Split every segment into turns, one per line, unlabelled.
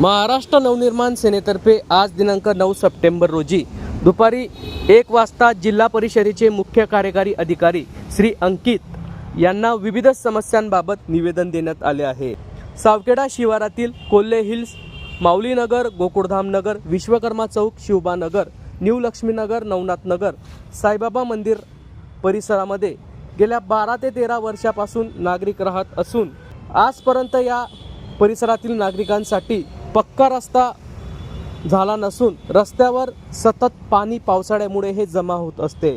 महाराष्ट्र नवनिर्माण सेनेतर्फे आज दिनांक नऊ सप्टेंबर रोजी दुपारी एक वाजता जिल्हा परिषदेचे मुख्य कार्यकारी अधिकारी श्री अंकित यांना विविध समस्यांबाबत निवेदन देण्यात आले आहे. सावखेडा शिवारातील कोल्हे हिल्स माऊलीनगर गोकुळधामनगर विश्वकर्मा चौक शिवबानगर न्यू लक्ष्मीनगर नवनाथ नगर साईबाबा मंदिर परिसरामध्ये गेल्या बारा ते तेरा वर्षापासून नागरिक राहत असून आजपर्यंत या परिसरातील नागरिकांसाठी पक्का रस्ता झाला नसून रस्त्यावर सतत पाणी पावसाळ्यामुळे हे जमा होत असते.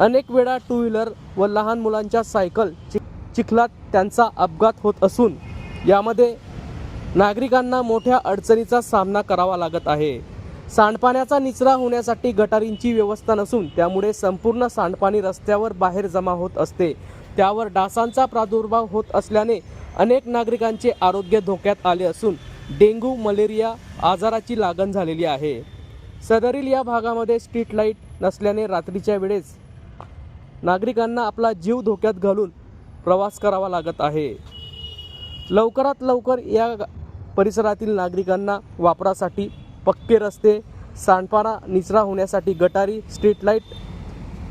अनेक वेळा टू व्हीलर व लहान मुलांच्या सायकल चिख चिखलात त्यांचा अपघात होत असून यामध्ये नागरिकांना मोठ्या अडचणीचा सामना करावा लागत आहे. सांडपाण्याचा निचरा होण्यासाठी गटारींची व्यवस्था नसून त्यामुळे संपूर्ण सांडपाणी रस्त्यावर बाहेर जमा होत असते. त्यावर डासांचा प्रादुर्भाव होत असल्याने अनेक नागरिकांचे आरोग्य धोक्यात आले असून डेंग्यू मलेरिया आजाराची लागण झालेली आहे. सदरील या भागामध्ये स्ट्रीट लाइट नसल्याने रात्रीच्या वेळेस नागरिकांना आपला जीव धोक्यात घालून प्रवास करावा लागत आहे. लवकरात लवकर या परिसरातील नागरिकांना वापरासाठी पक्के रस्ते सांडपाणा निचरा होण्यासाठी गटारी स्ट्रीट लाइट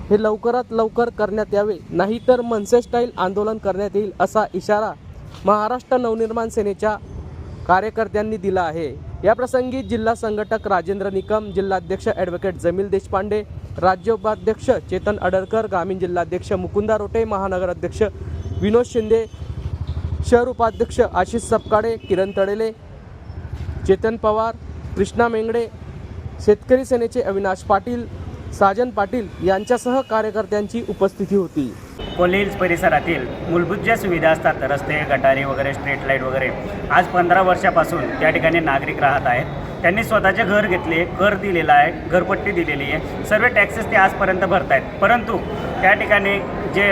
हे लवकरात लवकर करण्यात यावे. नाहीतर मनसे स्टाईल आंदोलन करण्यात येईल असा इशारा महाराष्ट्र नवनिर्माण सेनेच्या कार्यकर्त्यांनी दिला आहे. या प्रसंगी जिल्हा संघटक राजेंद्र निकम जिल्हाध्यक्ष ॲडव्होकेट जमील देशपांडे राज्य उपाध्यक्ष चेतन अडरकर ग्रामीण जिल्हाध्यक्ष मुकुंदा रोटे महानगर अध्यक्ष विनोद शिंदे शहर उपाध्यक्ष आशिष सपकाळे किरण तडेले चेतन पवार कृष्णा मेंगडे शेतकरी सेनेचे अविनाश पाटील साजन पाटील यांच्यासह कार्यकर्त्यांची उपस्थिती होती.
कोल्हे हिल्स परिसरातील मूलभूत ज्या सुविधा असतात रस्ते गटारी वगैरे स्ट्रीट लाइट वगैरे आज पंधरा वर्षापासून त्या ठिकाणी नागरिक राहत आहेत. त्यांनी स्वतःचे घर घेतले कर दिलेला आहे घरपट्टी दिलेली आहे. सर्व टॅक्सेस ते आजपर्यंत भरत आहेत परंतु त्या ठिकाणी जे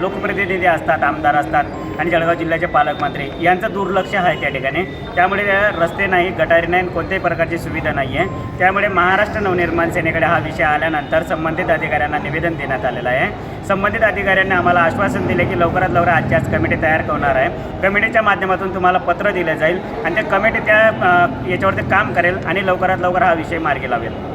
लोकप्रतिनिधी असतात आमदार असतात आणि जळगाव जिल्ह्याचे पालकमंत्री यांचं दुर्लक्ष आहे त्या ठिकाणी. त्यामुळे त्या रस्ते नाही गटारी नाही आणि कोणत्याही प्रकारची सुविधा नाही आहे. त्यामुळे महाराष्ट्र नवनिर्माण सेनेकडे हा विषय आल्यानंतर संबंधित अधिकाऱ्यांना निवेदन देण्यात आलेलं आहे. संबंधित अधिकाऱ्यांनी आम्हाला आश्वासन दिले की लवकरात लवकर आजची आज कमिटी तयार करणार आहे. कमिटीच्या माध्यमातून तुम्हाला पत्र दिलं जाईल आणि त्या कमिटी त्या याच्यावरती काम करेल आणि लवकरात लवकर हा विषय मार्गी लावेल.